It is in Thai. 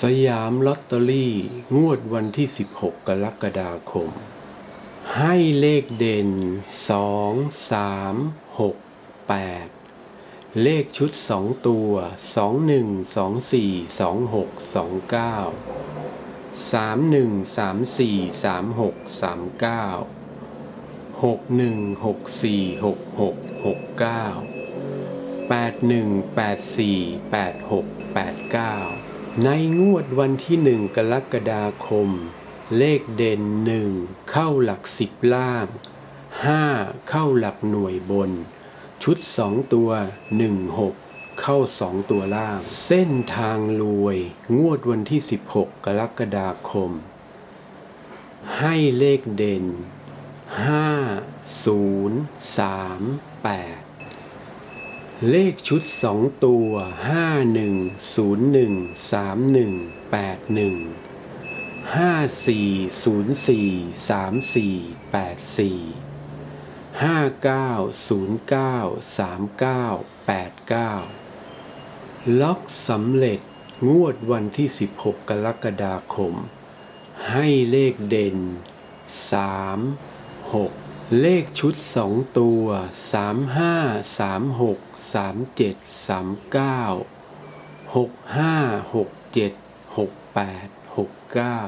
สยามลอตเตอรี่ งวดวันที่ 16 กรกฎาคม ให้เลขเด่น 2 3 6 8 เลขชุด 2 ตัว 21 24 26 29 31 34 36 39 61 64 66 69 81 84 86 89 ในงวดวันที่หนึ่งกรกฎาคม เลขเด่นหนึ่งเข้าหลักสิบล่างห้าเข้าหลักหน่วยบน ชุดสองตัวหนึ่งหกเข้าสองตัวล่าง เส้นทางรวย งวดวันที่ 16 กรกฎาคม ให้เลขเด่น 5 0 3 8 เลขชุดสองตัวห้าหนึ่งศูนย์หนึ่งสามหนึ่งแปดหนึ่งห้าสี่ศูนย์สี่สามสี่แปดสี่ห้าเก้าศูนย์เก้าสามเก้าแปดเก้าล็อกสำเร็จงวดวันที่16กกรกฎาคม ให้เลขเด่น3 6 เลขชุดสองตัวสามห้าสามหกสามเจ็ดสามเก้าหกห้าหกเจ็ดหกแปดหกเก้า